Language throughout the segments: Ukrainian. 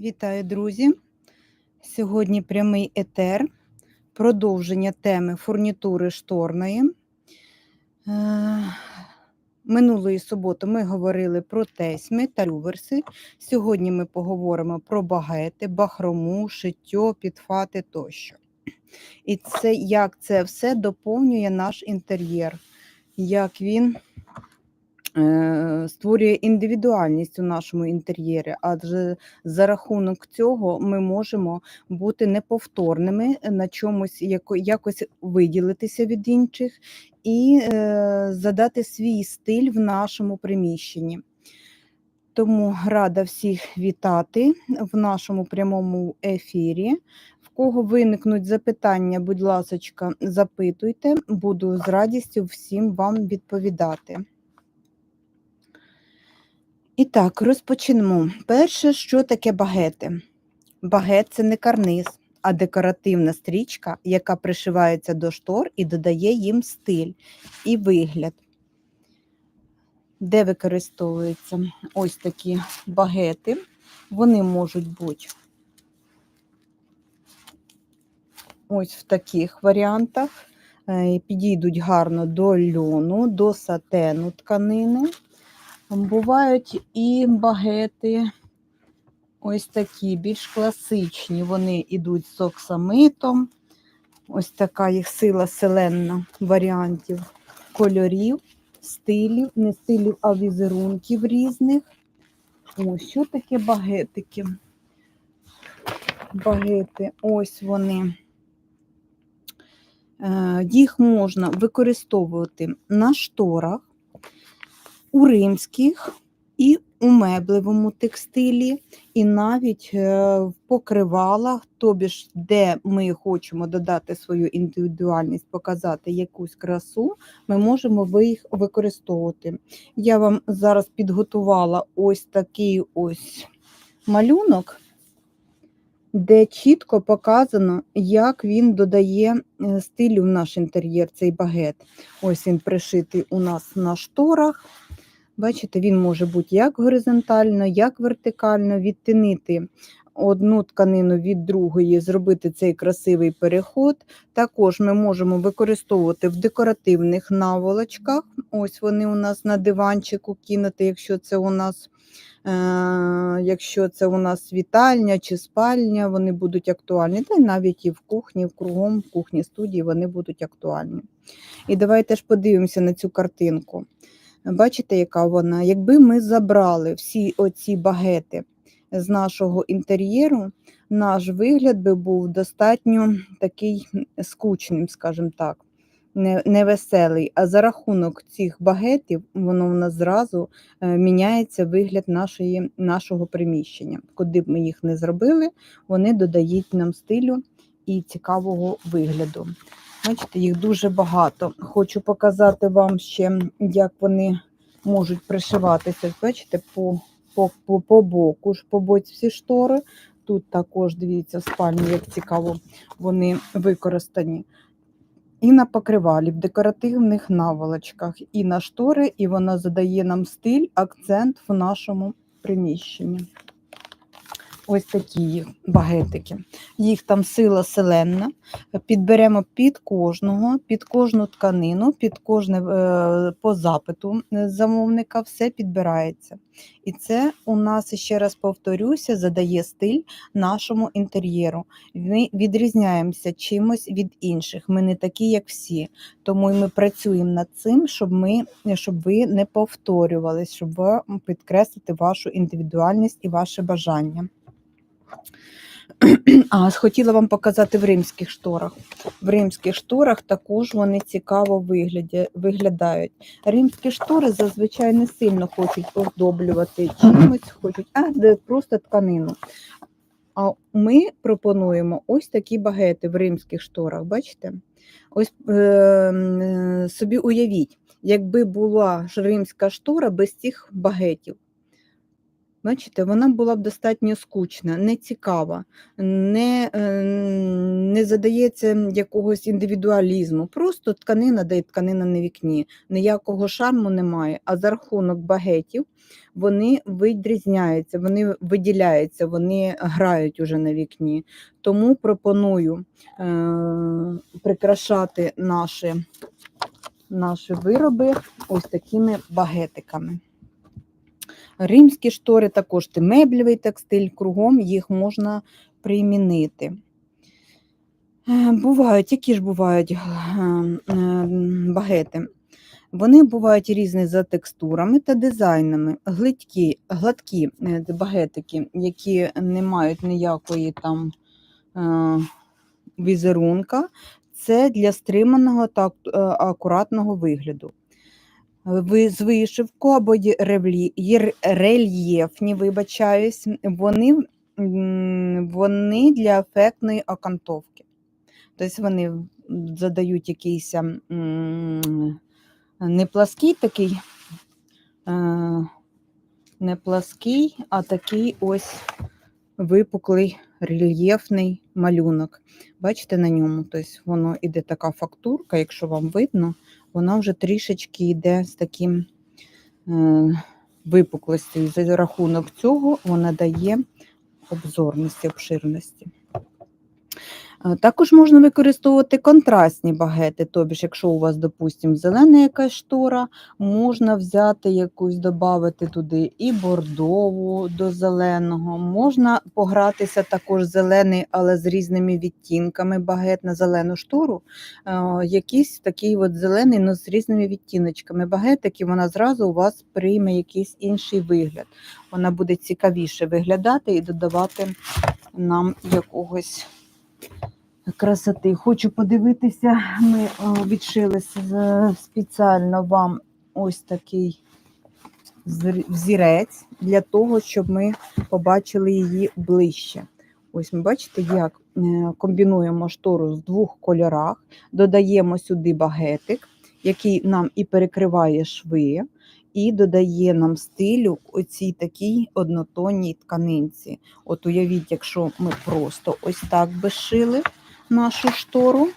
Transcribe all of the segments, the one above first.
Вітаю, друзі! Сьогодні прямий етер, продовження теми фурнітури шторної. Е, Минулої суботи ми говорили про тесьми та люверси. Сьогодні ми поговоримо про багети, бахрому, шиття, підфати тощо. І це як це все доповнює наш інтер'єр, як він створює індивідуальність у нашому інтер'єрі, адже за рахунок цього ми можемо бути неповторними, на чомусь яко- якось виділитися від інших і е, задати свій стиль в нашому приміщенні. Тому рада всіх вітати в нашому прямому ефірі. В кого виникнуть запитання, будь ласка, запитуйте, буду з радістю всім вам відповідати. І так, розпочнемо. Перше, що таке багети? Багет це не карниз, а декоративна стрічка, яка пришивається до штор і додає їм стиль і вигляд. Де використовуються ось такі багети? Вони можуть бути ось в таких варіантах. Е, Підійдуть гарно до льону, до сатену тканини. Бувають і багети ось такі, більш класичні. Вони йдуть з оксамитом. Ось така їх сила селенна варіантів кольорів, стилів, не стилів, а візерунків різних. Ось що таке багетики? Багети, ось вони. Е, Їх можна використовувати на шторах, у римських і у меблевому текстилі, і навіть е, в покривалах, тобі ж, де ми хочемо додати свою індивідуальність, показати якусь красу, ми можемо їх використовувати. Я вам зараз підготувала ось такий ось малюнок, де чітко показано, як він додає е, стилю в наш інтер'єр, цей багет. Ось він пришитий у нас на шторах. Бачите, він може бути як горизонтально, як вертикально, відтинити одну тканину від другої, зробити цей красивий переход. Також ми можемо використовувати в декоративних наволочках. Ось вони у нас на диванчику кинути, якщо це у нас. е, Якщо це у нас вітальня чи спальня, вони будуть актуальні. Та й навіть і в кухні, в кругом, в кухні студії вони будуть актуальні. І давайте ж подивимося на цю картинку. Бачите, яка вона? Якби ми забрали всі оці багети з нашого інтер'єру, наш вигляд би був достатньо такий скучним, скажімо так, невеселий. А за рахунок цих багетів, воно в нас зразу е, міняється вигляд нашої, нашого приміщення. Куди б ми їх не зробили, вони додають нам стилю і цікавого вигляду. Бачите, їх дуже багато. Хочу показати вам ще, як вони можуть пришиватися. Бачите, по, по, по, по боку, ж по боці всі штори. Тут також, дивіться, спальні, як цікаво, вони використані. І на покривалі, в декоративних наволочках, і на штори, і вона задає нам стиль, акцент в нашому приміщенні. Ось такі багетики. Їх там сила селенна. Підберемо під кожного, під кожну тканину, під кожне е, по запиту е, замовника все підбирається. І це у нас, ще раз повторюся, задає стиль нашому інтер'єру. Ми відрізняємося чимось від інших. Ми не такі, як всі. Тому ми працюємо над цим, щоб ми щоб ви не повторювались, щоб підкреслити вашу індивідуальність і ваше бажання. А хотіла вам показати в римських шторах. В римських шторах також вони цікаво виглядають. Римські штори зазвичай не сильно хочуть оздоблювати чимось, хочуть, а просто тканину. А ми пропонуємо ось такі багети в римських шторах. Бачите? Ось е, собі уявіть, якби була ж римська штора без цих багетів. Бачите, вона була б достатньо скучна, не цікава, не, е, не задається якогось індивідуалізму. Просто тканина, й тканина на вікні. Ніякого шарму немає. А за рахунок багетів вони відрізняються, вони виділяються, вони грають уже на вікні. Тому пропоную е, прикрашати наші, наші вироби ось такими багетиками. Римські штори також це меблевий текстиль, кругом їх можна примінити. Е, Бувають, які ж бувають е, багети? Вони бувають різні за текстурами та дизайнами. Гладкі, гладкі е, багетики, які не мають ніякої там візерунка, це для стриманого та акуратного вигляду. З вишивку або рельєфні, вибачаюсь, вони, вони для ефектної окантовки. Тобто вони задають якийсь не плаский такий, е, не плаский, а такий ось випуклий рельєфний малюнок. Бачите на ньому? Тобто воно іде така фактурка, якщо вам видно, вона вже трішечки йде з таким е, випуклостю. За рахунок цього вона дає обзорності, обширності. Е, Також можна використовувати контрастні багети, тобі якщо у вас, допустимо, зелена якась штора, можна взяти якусь, додати туди і бордову до зеленого. Можна погратися також зелений, але з різними відтінками багет на зелену штору. Е, Якийсь такий от зелений, але з різними відтіночками багетики, вона зразу у вас прийме якийсь інший вигляд. Вона буде цікавіше виглядати і додавати нам якогось красоти. Хочу подивитися, ми відшили спеціально вам ось такий взірець для того, щоб ми побачили її ближче. Ось ми бачите, як е, комбінуємо штору з двох кольорах, додаємо сюди багетик, який нам і перекриває шви, і додає нам стилю оцій такій однотонній тканинці. От уявіть, якщо ми просто ось так би шили нашу штору,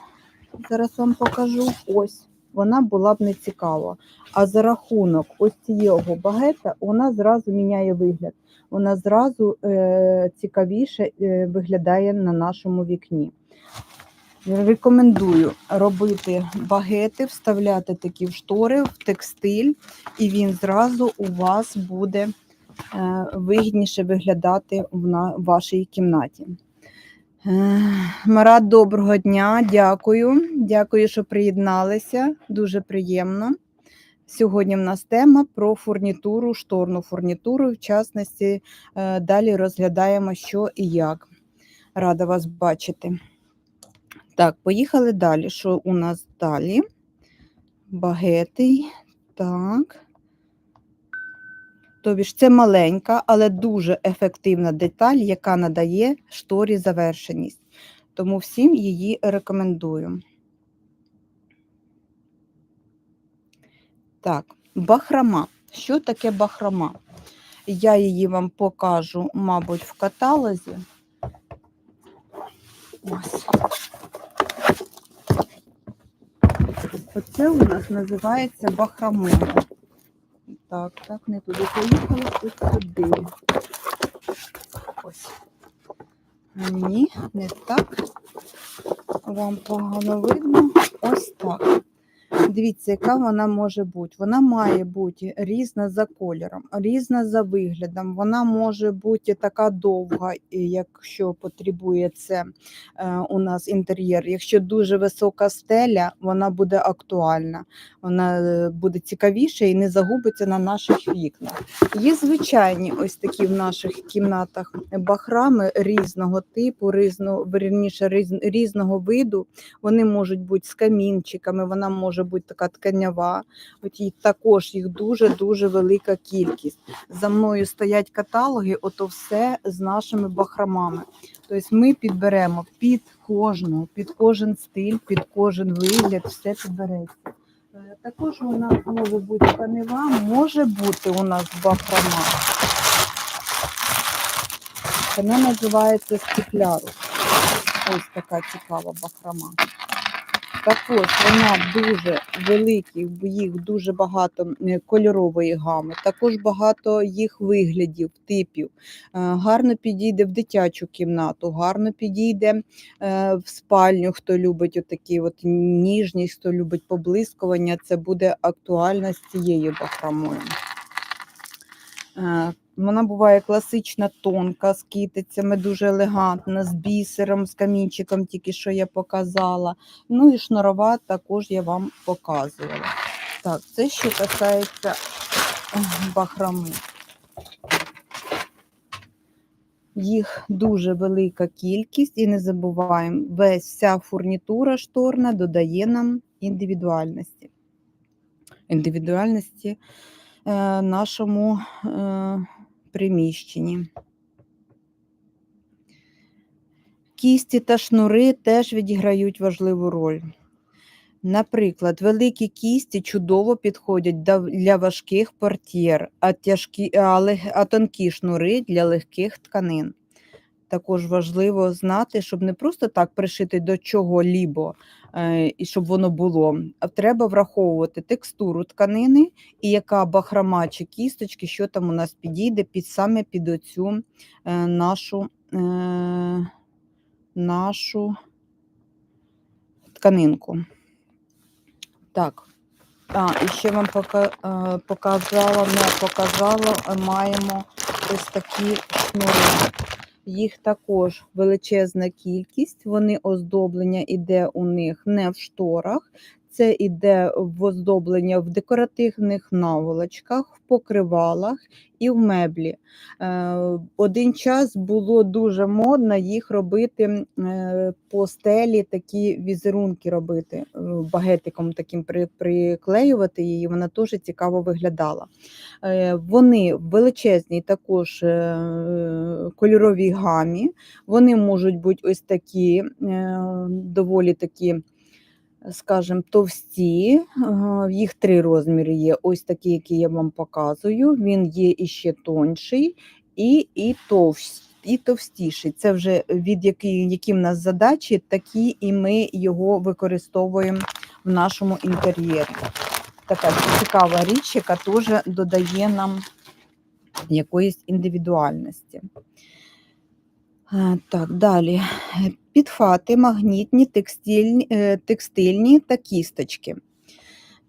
зараз вам покажу, ось, вона була б не цікава. А за рахунок ось цього багета вона зразу міняє вигляд. Вона зразу е, цікавіше е, виглядає на нашому вікні. Рекомендую робити багети, вставляти такі в штори, в текстиль, і він зразу у вас буде е, вигідніше виглядати в вашій кімнаті. Е, Марат, доброго дня, дякую. Дякую, що приєдналися. Дуже приємно. Сьогодні в нас тема про фурнітуру, шторну фурнітуру. В частності, е, далі розглядаємо, що і як. Рада вас бачити. Так, поїхали далі. Що у нас далі? Багети. Так. Тобі ж це маленька, але дуже ефективна деталь, яка надає шторі завершеність. Тому всім її рекомендую. Так, бахрама. Що таке бахрама? Я її вам покажу, мабуть, в каталозі. Ось. Оце у нас називається бахрамою. Так, так, не туди поїхали, ось туди. Ось. Ні, не так. Вам погано видно. Ось так. Дивіться, яка вона може бути. Вона має бути різна за кольором, різна за виглядом. Вона може бути така довга, якщо потребує це е, у нас інтер'єр. Якщо дуже висока стеля, вона буде актуальна, вона е, буде цікавіша і не загубиться на наших вікнах. Є звичайні ось такі в наших кімнатах бахрами різного типу, різного, верніше, різного виду. Вони можуть бути з камінчиками, вона може бути така тканява. От і також їх дуже-дуже велика кількість. За мною стоять каталоги, ото все з нашими бахрамами. Тобто ми підберемо під кожну, під кожен стиль, під кожен вигляд, все підбереться. Е, Також у нас може бути тканева, може бути у нас бахрома. Вона називається стеклярус. Ось така цікава бахрома. Також вона дуже великих, їх дуже багато е, кольорової гами, також багато їх виглядів, типів. Е, Гарно підійде в дитячу кімнату, гарно підійде е, в спальню, хто любить отакі от ніжність, хто любить поблискування. Це буде актуально з цією бахромою. Вона буває класична, тонка, з китицями, дуже елегантна, з бісером, з камінчиком, тільки що я показала. Ну і шнурова також я вам показувала. Так, це що касається ех, бахроми. Їх дуже велика кількість, і не забуваємо, весь вся фурнітура шторна додає нам індивідуальності. Індивідуальності е, нашому е, приміщенні. Кісті та шнури теж відіграють важливу роль. Наприклад, великі кісті чудово підходять для важких портьєр, а, тяжкі, а, а тонкі шнури для легких тканин. Також важливо знати, щоб не просто так пришити до чого-лібо, е, і щоб воно було, а треба враховувати текстуру тканини і яка бахрома чи кісточки, що там у нас підійде під саме під оцю е, нашу, е, нашу тканинку. Так. А, і ще вам показала, не показала, маємо ось такі шнури. Їх також величезна кількість. Вони оздоблення іде у них не в шторах, це іде в оздоблення в декоративних наволочках, в покривалах і в меблі. Е, Один час було дуже модно їх робити е, по стелі, такі візерунки робити, е, багетиком таким при- приклеювати її, вона дуже цікаво виглядала. Вони в величезній також кольоровій гамі. Вони можуть бути ось такі, доволі такі, скажімо, товсті. Ага, Їх три розміри є. Ось такі, які я вам показую. Він є іще тонший і, і, товс, і товстіший. Це вже від які, які в нас задачі, такі і ми його використовуємо в нашому інтер'єрі така цікава річ, яка теж додає нам якоїсь індивідуальності. Е, Так, далі. Підфати, магнітні, текстильні, е, текстильні та кісточки.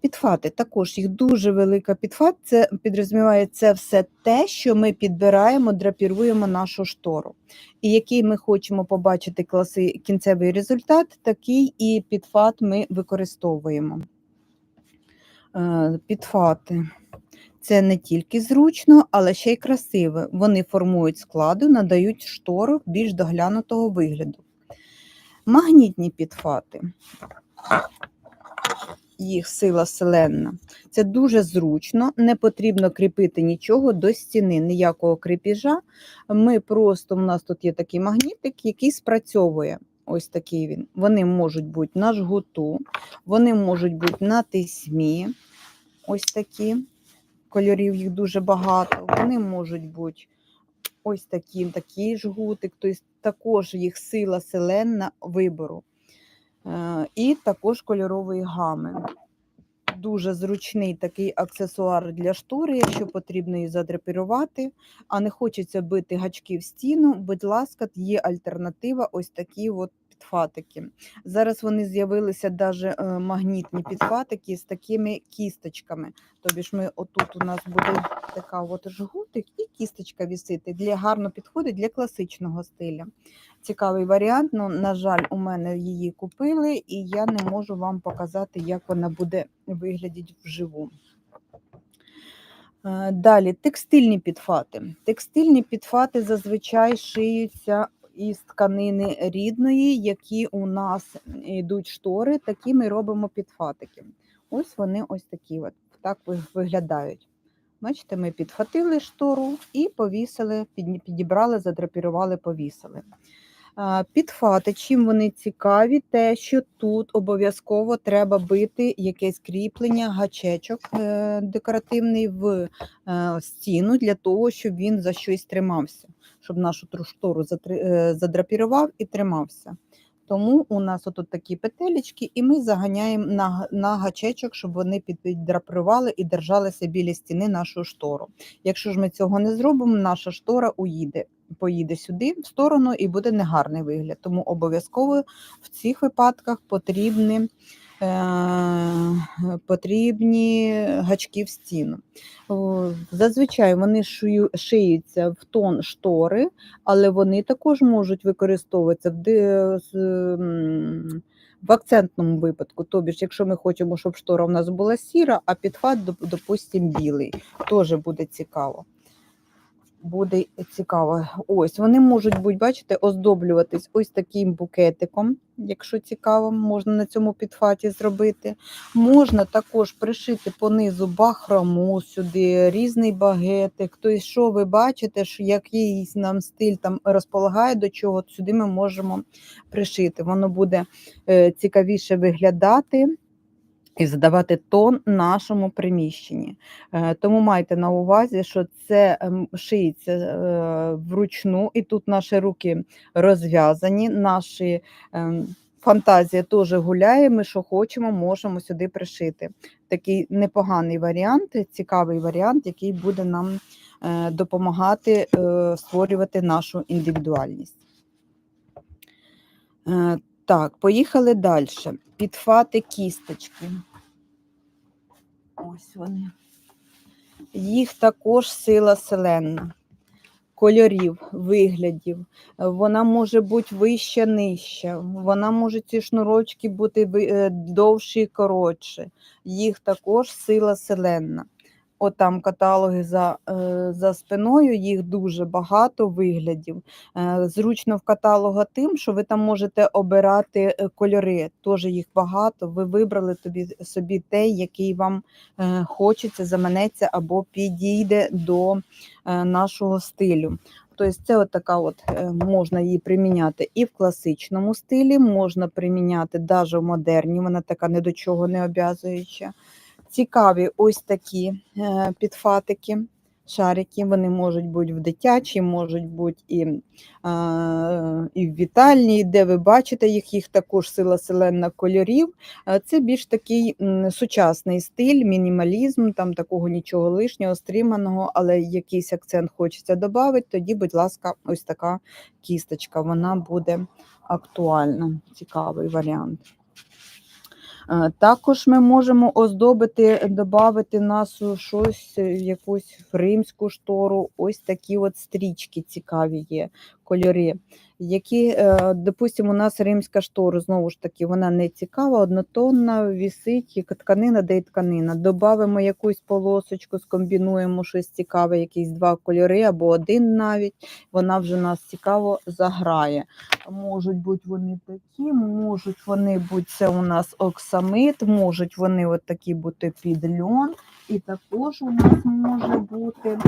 Підфати також їх дуже велика підфат. Це підрозуміває це все те, що ми підбираємо, драпіруємо нашу штору. І який ми хочемо побачити класи, кінцевий результат, такий і підфат ми використовуємо. Е, Підфати. Це не тільки зручно, але ще й красиво. Вони формують складу, надають штору більш доглянутого вигляду. Магнітні підфати. Їх сила селенна. Це дуже зручно, не потрібно кріпити нічого до стіни, ніякого кріпіжа. Ми просто, у нас тут є такий магнітик, який спрацьовує. Ось такий він. Вони можуть бути на жгуту, вони можуть бути на тисьмі. Ось такі. Кольорів їх дуже багато. Вони можуть бути ось такі, такий жгутик, тобто також їх сила селенна вибору. Е, І також кольорової гами. Дуже зручний такий аксесуар для штори, якщо потрібно її задрапірувати, а не хочеться бити гачки в стіну. Будь ласка, є альтернатива ось такі от підфатики. Зараз вони з'явилися навіть магнітні підфатики з такими кісточками. Тобі ж ми отут у нас буде така от жгутик і кісточка вісити. Для гарно підходить для класичного стиля. Цікавий варіант. Ну, на жаль, у мене її купили, і я не можу вам показати, як вона буде виглядати вживу. Е, Далі текстильні підфати. Текстильні підфати зазвичай шиються із тканини рідної, які у нас йдуть штори, такі ми робимо підфатики. Ось вони ось такі от, так виглядають. Бачите, ми підхватили штору і повісили, підібрали, задрапірували, повісили. Підфати, чим вони цікаві, те, що тут обов'язково треба бити якесь кріплення, гачечок е, декоративний в е, стіну для того, щоб він за щось тримався, щоб нашу тру- штору е, задрапірував і тримався. Тому у нас отут такі петелечки, і ми заганяємо на, на гачечок, щоб вони під- піддрапирували і держалися біля стіни нашу штору. Якщо ж ми цього не зробимо, наша штора уїде, поїде сюди в сторону і буде негарний вигляд. Тому обов'язково в цих випадках потрібні, е, потрібні гачки в стіну. Зазвичай вони шиються в тон штори, але вони також можуть використовуватися в, в акцентному випадку. Тобі ж, якщо ми хочемо, щоб штора у нас була сіра, а підхват, доп- допустим, білий, теж буде цікаво. Буде цікаво. Ось вони можуть бути, бачите, оздоблюватись ось таким букетиком, якщо цікаво, можна на цьому підфаті зробити. Можна також пришити по низу бахрому сюди, різний багетик. Тобто, що ви бачите, що якийсь нам стиль там розполагає до чого, сюди ми можемо пришити. Воно буде е, цікавіше виглядати. І задавати тон нашому приміщенні. Е, Тому майте на увазі, що це ем, шиється е, вручну, і тут наші руки розв'язані, наші ем, фантазія теж гуляє. Ми що хочемо, можемо сюди пришити. Такий непоганий варіант, цікавий варіант, який буде нам е, допомагати створювати нашу індивідуальність. Так, поїхали далі. Підфати кісточки. Ось вони. Їх також сила селенна, кольорів, виглядів. Вона може бути вища, нижча. Вона може ці шнурочки бути е, довші і коротші. Їх також сила селенна. От там каталоги за, е, за спиною, їх дуже багато виглядів. Е, Зручно в каталога тим, що ви там можете обирати е, кольори. Теж їх багато. Ви вибрали тобі собі той, який вам хочеться, заманеться або підійде до нашого стилю. Тобто це от така от можна її приміняти і в класичному стилі, можна приміняти навіть в модерні, вона така ні до чого не обов'язуюча. Цікаві ось такі е, підфатики, шарики. Вони можуть бути в дитячій, можуть бути і, е, і в вітальній, де ви бачите їх, їх також сила селена кольорів. Е, Це більш такий сучасний стиль, мінімалізм, там такого нічого лишнього, стриманого, але якийсь акцент хочеться додати, тоді, будь ласка, ось така кісточка, вона буде актуальна, цікавий варіант. Е, Також ми можемо оздобити, додати нас щось, е, якусь римську штору. Ось такі от стрічки цікаві є, кольори. Які, е, допустимо, у нас римська штора, знову ж таки, вона не цікава, однотонна, вісить, тканина, де й тканина. Добавимо якусь полосочку, скомбінуємо щось цікаве, якісь два кольори або один навіть. Вона вже нас цікаво заграє. Можуть бути вони такі, можуть вони бути це у нас оксамит, можуть вони от такі бути під льон. І також у нас може бути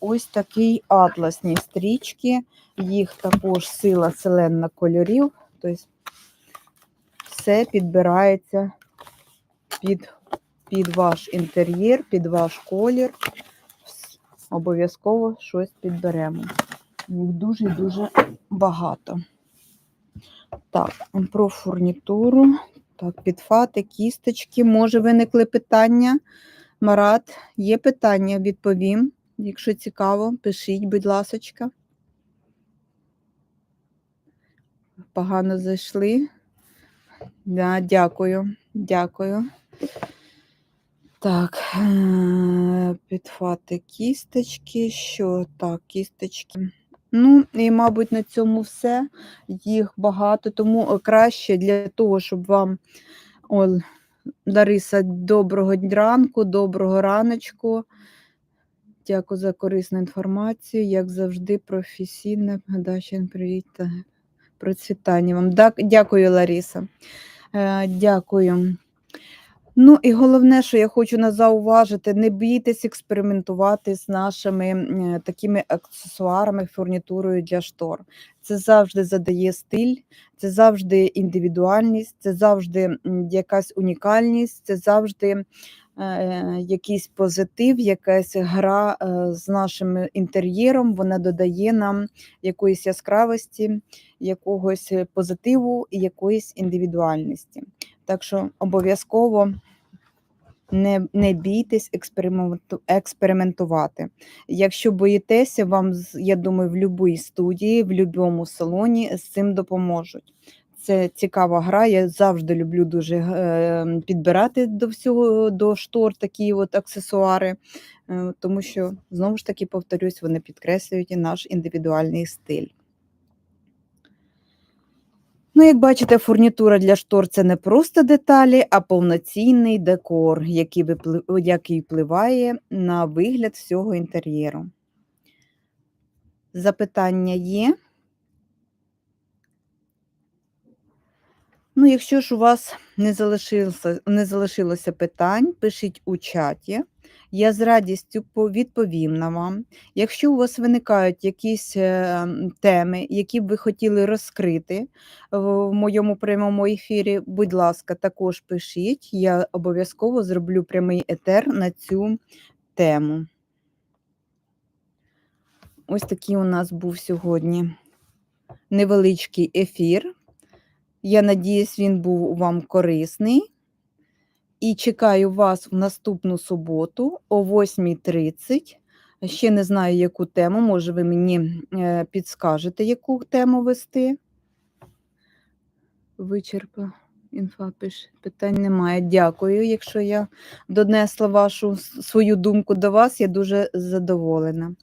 ось такий атласні стрічки. Їх також сила селенна кольорів. Тобто все підбирається під, під ваш інтер'єр, під ваш колір. Обов'язково щось підберемо. Їх дуже-дуже багато. Так, про фурнітуру. Так, підфати, кісточки. Може, виникли питання? Марат, є питання, відповім. Якщо цікаво, пишіть, будь ласочка. Погано зайшли. Да, дякую, дякую. Так, е, підфати кісточки. Що так, кісточки. Ну, і, мабуть, на цьому все. Їх багато, тому е, краще для того, щоб вам. О, Лариса, доброго ранку, доброго раночку. Дякую за корисну інформацію. Як завжди, професійна. Гадачен, привіт та процвітання вам. Дякую, Лариса. Е, Дякую. Ну і головне, що я хочу на зауважити, не бійтесь експериментувати з нашими е, такими аксесуарами, фурнітурою для штор. Це завжди задає стиль, це завжди індивідуальність, це завжди якась унікальність, це завжди е, якийсь позитив, якась гра е, з нашим інтер'єром. Вона додає нам якоїсь яскравості, якогось позитиву і якоїсь індивідуальності. Так що обов'язково не, не бійтесь експериментувати. Якщо боїтеся, вам, я думаю, в будь-якій студії, в будь-якому салоні з цим допоможуть. Це цікава гра. Я завжди люблю дуже е, підбирати до всього до штор такі от аксесуари, е, тому що знову ж таки повторюсь, вони підкреслюють наш індивідуальний стиль. Ну, як бачите, фурнітура для штор це не просто деталі, а повноцінний декор, який, який впливає на вигляд всього інтер'єру. Запитання є? Ну, якщо ж у вас не залишилося, не залишилося питань, пишіть у чаті. Я з радістю відповім на вам. Якщо у вас виникають якісь е, теми, які б ви хотіли розкрити в моєму прямому ефірі, будь ласка, також пишіть. Я обов'язково зроблю прямий етер на цю тему. Ось такий у нас був сьогодні невеличкий ефір. Я надіюсь, він був вам корисний. І чекаю вас в наступну суботу о 8.30. Ще не знаю, яку тему. Може, ви мені е, підскажете, яку тему вести. Вичерпа. Інфа пише. Питань немає. Дякую. Якщо я донесла вашу свою думку до вас, я дуже задоволена.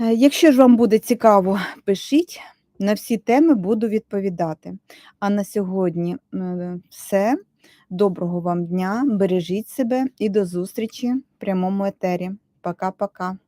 Е, Якщо ж вам буде цікаво, пишіть. На всі теми буду відповідати. А на сьогодні е, все. Доброго вам дня, бережіть себе і до зустрічі в прямому етері. Пока-пока.